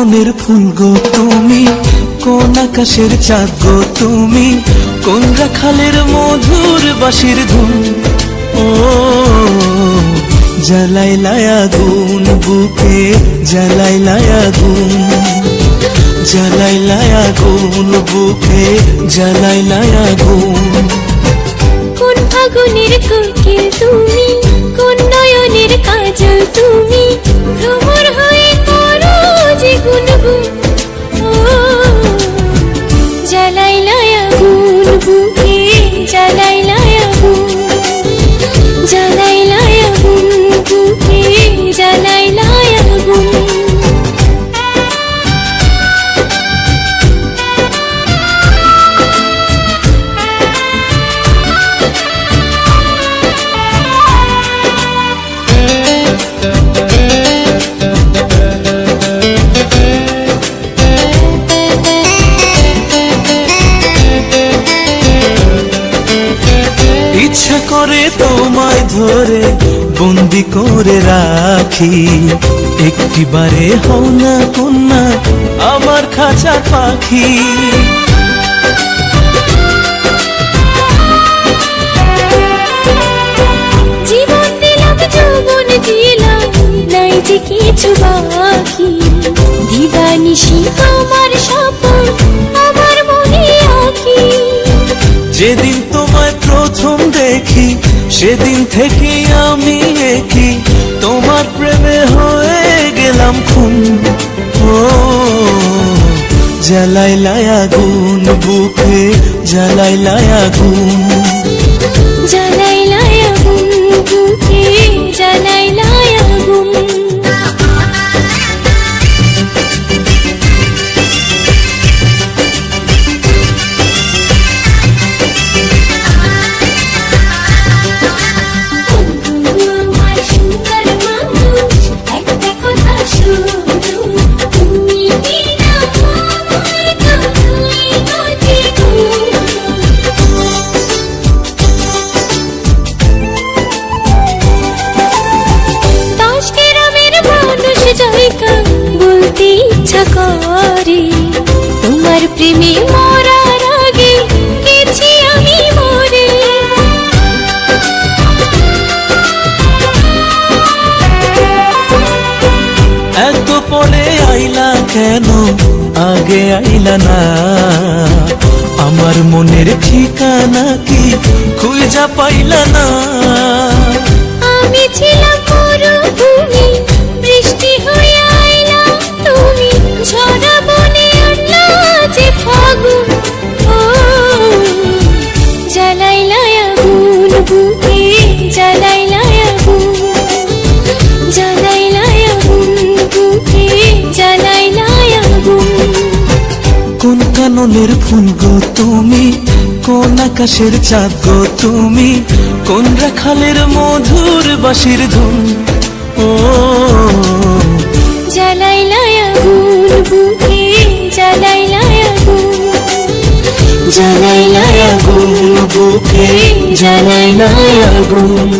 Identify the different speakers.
Speaker 1: কাননের ফুল গো তুমি, কোন আকাশের চাঁদ গো তুমি, কোন রাখালের মধুর বাসির ধুন। ও, জ্বালাই লায়া গুন বুকে জ্বালাই লায়া গুন জ্বালাই লায়া গুন বুকে জ্বালাই লায়া গুন
Speaker 2: কোন ফাগুনের কোকিল তুমি? করে
Speaker 1: তোমায় ধরে, বন্দি করে রাখি। একটিবারে হও না কন্যা, আমার খাঁচা পাখি।
Speaker 2: কিছু বাকি। দিবানিশি আমার স্বপন
Speaker 1: তোমায় প্রথম দেখি, সেদিন থেকে আমি একই। তোমার প্রেমে হয়ে গেলাম খুন। ও জ্বালাই লায়া গুন বুকে জ্বালাই লায়া গুন
Speaker 2: প্রেমে মরার আগে গেছি আমি মরে।
Speaker 1: এত পরে আইলা কেন? আগে আইলা না। আমার মনের ঠিকানা কি খুঁজা পাইলা না।
Speaker 2: আমি ছিলাম
Speaker 1: কাননের ফুল গো তুমি, কোন আকাশের চাঁদ গো তুমি, কোন রাখালের মধুর বাঁশির ধুম ও
Speaker 2: জ্বালাইলা আগুন বুকে জ্বালাইলা আগুন।
Speaker 1: জ্বালাই লায়া গুন বুকে, জ্বালাই লায়া গুন